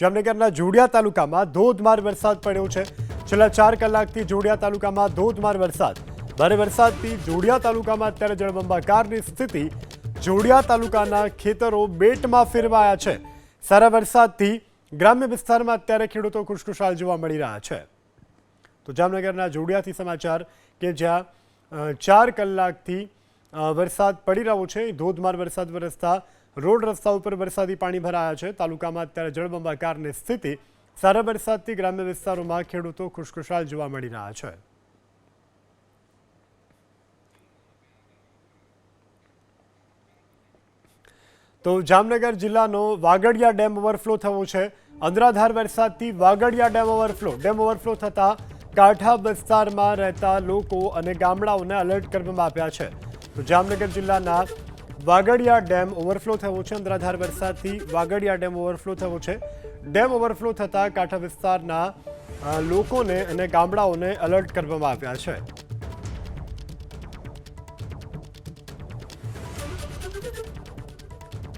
જામનગરના જોડિયા તાલુકામાં ધોધમાર વરસાદ પડ્યો છે. છેલ્લા ચાર કલાકથી જોડિયા તાલુકામાં ધોધમાર વરસાદ. ભારે વરસાદથી જોડિયા તાલુકામાં અત્યારે જળબંબાકારની સ્થિતિ. જોડિયા તાલુકાના ખેતરો બેટમાં ફેરવાયા છે. સારા વરસાદથી ગ્રામ્ય વિસ્તારમાં અત્યારે ખેડૂતો ખુશખુશાલ જોવા મળી રહ્યા છે. તો જામનગરના જોડિયાથી સમાચાર કે જ્યાં ચાર કલાકથી વરસાદ પડી રહ્યો છે. ધોધમાર વરસાદ વરસતા રોડ રસ્તા ઉપર વરસાદી પાણી ભરાયા છે. તાલુકામાં અત્યારે જળબંબાકારની સ્થિતિ. સારા વરસાદથી ગ્રામ્ય વિસ્તારોમાં ખેડૂતો ખુશખુશાલ જોવા મળી રહ્યા છે. તો જામનગર જિલ્લાનો વાગડિયા ડેમ ઓવરફ્લો થયો છે. અંધરાધાર વરસાદથી Vagadiya dam overflow. Dam overflow થતાં કાંઠા વિસ્તારમાં રહેતા લોકો અને ગામડાઓને અલર્ટ કરવામાં આવ્યા છે. તો જામનગર જિલ્લાના વાગડિયા ડેમ ઓવરફ્લો થયો છે. અંધરાધાર વરસાદથી વાગડિયા ડેમ ઓવરફ્લો થયો છે. ડેમ ઓવરફ્લો થતાં કાંઠા વિસ્તારના લોકોને અને ગામડાઓને અલર્ટ કરવામાં આવ્યા છે.